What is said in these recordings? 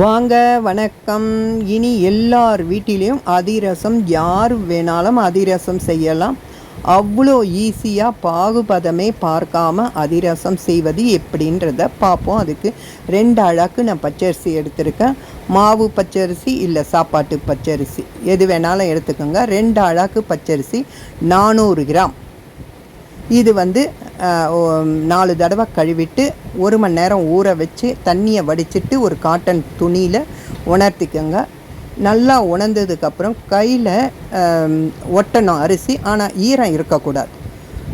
வாங்க வணக்கம். இனி எல்லார் வீட்டிலையும் அதிரசம் யார் வேணாலும் அதிரசம் செய்யலாம். அவ்வளோ ஈஸியாக பாகுபதமே பார்க்காம அதிரசம் செய்வது எப்படின்றத பார்ப்போம். அதுக்கு ரெண்டு அழகு நான் பச்சரிசி எடுத்திருக்கேன். மாவு பச்சரிசி இல்லை சாப்பாட்டு பச்சரிசி. எது வேணாலும் எடுத்துக்கோங்க. ரெண்டு அழகு பச்சரிசி நானூறு கிராம். இது வந்து நாலு தடவை கழுவிட்டு ஒரு மணி நேரம் ஊற வச்சு தண்ணியை வடிச்சிட்டு ஒரு காட்டன் துணியில் உணர்த்திக்கோங்க. நல்லா உணர்ந்ததுக்கப்புறம் கையில் ஒட்டணும் அரிசி. ஆனால் ஈரம் இருக்கக்கூடாது.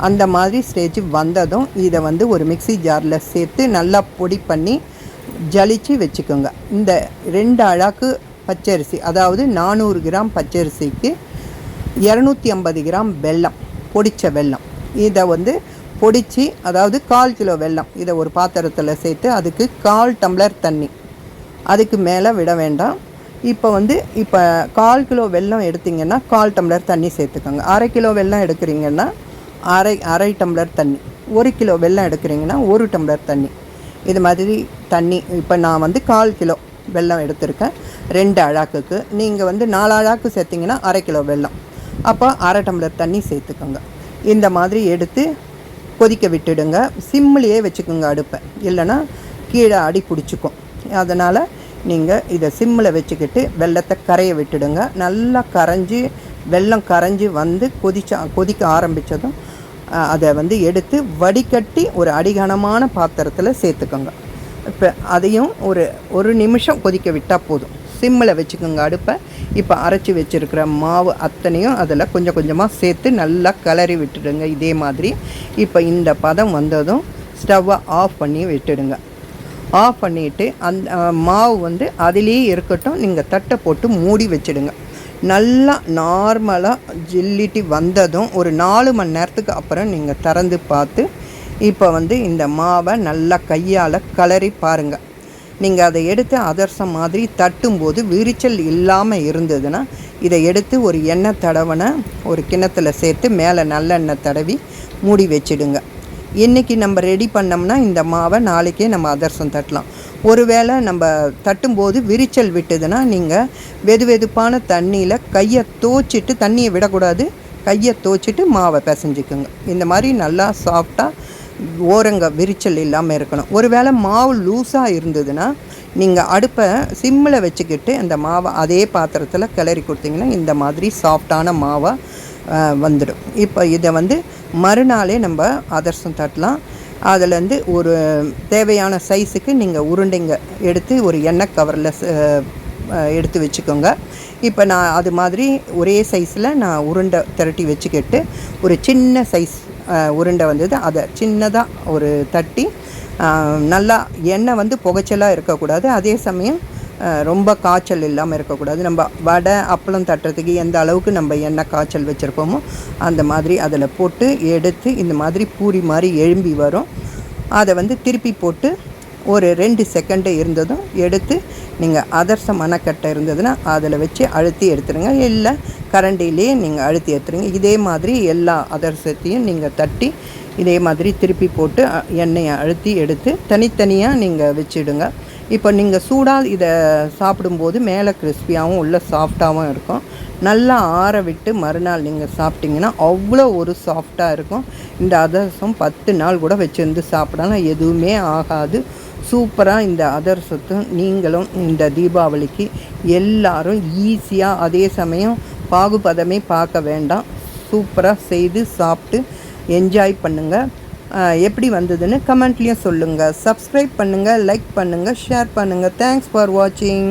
அந்த மாதிரி ஸ்டேஜ் வந்ததும் இதை வந்து ஒரு மிக்சி ஜாரில் சேர்த்து நல்லா பொடி பண்ணி ஜலிச்சு வச்சுக்கோங்க. இந்த ரெண்டு அழாக்கு பச்சரிசி அதாவது நானூறு கிராம் பச்சரிசிக்கு இரநூத்தி ஐம்பது கிராம் வெல்லம் பொடித்த வெல்லம். இதை வந்து பொடிச்சு அதாவது கால் கிலோ வெல்லம் இதை ஒரு பாத்திரத்தில் சேர்த்து அதுக்கு கால் டம்ளர் தண்ணி. அதுக்கு மேலே விட வேண்டாம். இப்போ வந்து இப்போ கால் கிலோ வெல்லம் எடுத்திங்கன்னா கால் டம்ளர் தண்ணி சேர்த்துக்கோங்க. அரை கிலோ வெல்லம் எடுக்கிறீங்கன்னா அரை அரை டம்ளர் தண்ணி. ஒரு கிலோ வெல்லம் எடுக்கிறீங்கன்னா ஒரு டம்ளர் தண்ணி. இது மாதிரி தண்ணி இப்போ நான் வந்து கால் கிலோ வெல்லம் எடுத்திருக்கேன். ரெண்டு அழாக்குக்கு. நீங்கள் வந்து நாலு அழாக்கு சேர்த்திங்கன்னா அரை கிலோ வெல்லம். அப்போ அரை டம்ளர் தண்ணி சேர்த்துக்கோங்க. இந்த மாதிரி எடுத்து கொதிக்க விட்டுடுங்க. சிம்மிலேயே வச்சுக்கோங்க அடுப்பை. இல்லைன்னா கீழே அடி பிடிச்சிக்கும். அதனால் நீங்கள் இதை சிம்மில் வச்சுக்கிட்டு வெள்ளத்தை கரைய விட்டுடுங்க. நல்லா கரைஞ்சி வெள்ளம் கரைஞ்சி வந்து கொதிச்ச கொதிக்க ஆரம்பித்ததும் அதை வந்து எடுத்து வடிகட்டி ஒரு அடிகனமான பாத்திரத்தில் சேர்த்துக்கோங்க. இப்போ அதையும் ஒரு ஒரு நிமிஷம் கொதிக்க விட்டால் போதும். சிம்மில் வச்சுக்கோங்க அடுப்பை. இப்போ அரைச்சி வச்சுருக்கிற மாவு அத்தனையும் அதில் கொஞ்சம் கொஞ்சமாக சேர்த்து நல்லா கிளறி விட்டுடுங்க. இதே மாதிரி இப்போ இந்த பதம் வந்ததும் ஸ்டவ்வை ஆஃப் பண்ணி விட்டுடுங்க. ஆஃப் பண்ணிவிட்டு அந்த மாவு வந்து அதிலேயே இருக்கட்டும். நீங்கள் தட்டை போட்டு மூடி வச்சுடுங்க. நல்லா நார்மலாக ஜில்லிட்டி வந்ததும் ஒரு நாலு மணி நேரத்துக்கு அப்புறம் நீங்கள் திறந்து பார்த்து இப்போ வந்து இந்த மாவை நல்லா கையால் கலரி பாருங்கள் நீங்கள் அதை எடுத்து அதர்சம் மாதிரி தட்டும்போது விரிச்சல் இல்லாமல் இருந்ததுன்னா இதை எடுத்து ஒரு எண்ணெய் தடவனை ஒரு கிணத்துல சேர்த்து மேலே நல்லெண்ணெய் தடவி மூடி வச்சிடுங்க. இன்றைக்கி நம்ம ரெடி பண்ணோம்னா இந்த மாவை நாளைக்கே நம்ம அதர்சம் தட்டலாம். ஒருவேளை நம்ம தட்டும்போது விரிச்சல் விட்டுதுன்னா நீங்கள் வெது வெதுப்பான தண்ணியில் கையை தோச்சிட்டு தண்ணியை விடக்கூடாது. கையை தோச்சிட்டு மாவை பிசைஞ்சிக்குங்க. இந்த மாதிரி நல்லா சாஃப்டாக ஓரங்க விரிச்சல் இல்லாமல் இருக்கணும். ஒரு வேளை மாவு லூஸாக இருந்ததுன்னா நீங்கள் அடுப்பை சிம்மில் வச்சுக்கிட்டு அந்த மாவை அதே பாத்திரத்தில் கிளறி கொடுத்தீங்கன்னா இந்த மாதிரி சாஃப்டான மாவாக வந்துடும். இப்போ இதை வந்து மறுநாளே நம்ம அதர்சம் தட்டலாம். அதுலேருந்து ஒரு தேவையான சைஸுக்கு நீங்கள் உருண்டைங்க எடுத்து ஒரு எண்ணெய் கவரில் எடுத்து வச்சுக்கோங்க. இப்போ நான் அது மாதிரி ஒரே சைஸில் நான் உருண்டை திரட்டி வச்சுக்கிட்டு ஒரு சின்ன சைஸ் உருண்டை வந்தது. அதை சின்னதாக ஒரு தட்டி நல்லா எண்ணெய் வந்து புகைச்சலாக இருக்கக்கூடாது. அதே சமயம் ரொம்ப காய்ச்சல் இல்லாமல் இருக்கக்கூடாது. நம்ம வடை அப்பளம் தட்டுறதுக்கு எந்த அளவுக்கு நம்ம எண்ணெய் காய்ச்சல் வச்சுருப்போமோ அந்த மாதிரி அதில் போட்டு எடுத்து இந்த மாதிரி பூரி மாதிரி எழும்பி வரும். அதை வந்து திருப்பி போட்டு ஒரு ரெண்டு செகண்டு இருந்ததும் எடுத்து நீங்கள் அதர்ச மனக்கட்டை இருந்ததுன்னா அதில் வச்சு அழுத்தி எடுத்துருங்க. இல்லை கரண்டிலேயே நீங்கள் அழுத்தி எடுத்துருங்க. இதே மாதிரி எல்லா அதர்சத்தையும் நீங்கள் தட்டி இதே மாதிரி திருப்பி போட்டு எண்ணெயை அழுத்தி எடுத்து தனித்தனியாக நீங்கள் வச்சுடுங்க. இப்போ நீங்கள் சூடாக இதை சாப்பிடும்போது மேலே கிறிஸ்பியாகவும் உள்ள சாஃப்டாகவும் இருக்கும். நல்லா ஆற விட்டு மறுநாள் நீங்கள் சாப்பிட்டிங்கன்னா அவ்வளோ ஒரு சாஃப்டாக இருக்கும். இந்த அதர்சம் பத்து நாள் கூட வச்சுருந்து சாப்பிடலாம். எதுவுமே ஆகாது. சூப்பராக இந்த அதர்சத்தும் நீங்களும் இந்த தீபாவளிக்கு எல்லாரும் ஈஸியாக அதே சமயம் பாகுபதமே பார்க்க வேண்டாம். சூப்பராக செய்து சாப்பிட்டு என்ஜாய் பண்ணுங்கள் எப்படி வந்ததுன்னு கமெண்ட்லேயும் சொல்லுங்கள் சப்ஸ்கிரைப் பண்ணுங்கள் லைக் பண்ணுங்கள் ஷேர் பண்ணுங்கள் தேங்க்ஸ் ஃபார் வாட்சிங்